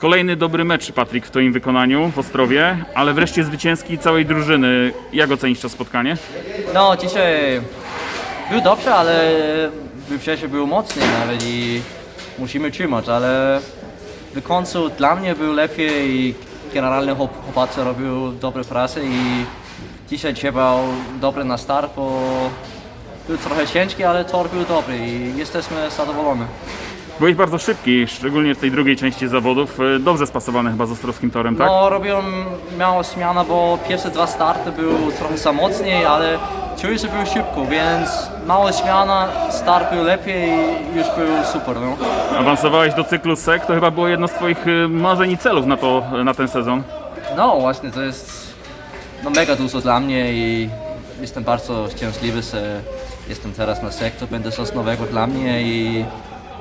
Kolejny dobry mecz, Patryk, w Twoim wykonaniu w Ostrowie, ale wreszcie zwycięski całej drużyny. Jak ocenisz to spotkanie? No, dzisiaj był dobrze, ale wcześniej był mocniej nawet i musimy trzymać, ale w końcu dla mnie był lepiej i generalnie chłop- chłopacy robił dobre pracę i dzisiaj trzeba dobre na start, bo był trochę ciężki, ale tor był dobry i jesteśmy zadowoleni. Byłeś bardzo szybki, szczególnie w tej drugiej części zawodów. E, Dobrze spasowany chyba z Ostrowskim torem, tak? No, robiłem małą zmianę, bo pierwsze dwa starty były trochę za mocniej, ale czuję, że był szybko, więc mała zmiana, start był lepiej i już był super, no. Awansowałeś do cyklu SEC, to chyba było jedno z Twoich e, marzeń i celów na, to, na ten sezon. No właśnie, to jest no, mega dużo dla mnie i jestem bardzo szczęśliwy, że jestem teraz na sektor, będzie coś nowego dla mnie i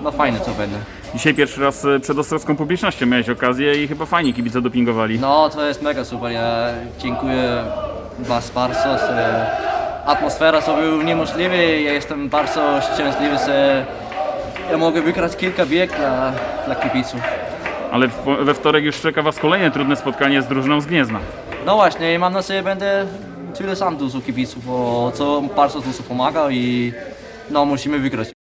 no fajne to będzie. Dzisiaj pierwszy raz e, przed ostrowską publicznością miałeś okazję i chyba fajnie kibice dopingowali. No to jest mega super, ja dziękuję Was bardzo, że atmosfera to był niemożliwa i ja jestem bardzo szczęśliwy, że ja mogę wygrać kilka bieg dla, dla kibiców. Ale w, we wtorek już czeka Was kolejne trudne spotkanie z drużyną z Gniezna. No właśnie, i mam nadzieję, będę tyle sam dużo kibiców, bo to bardzo dużo pomaga i no musimy wygrać.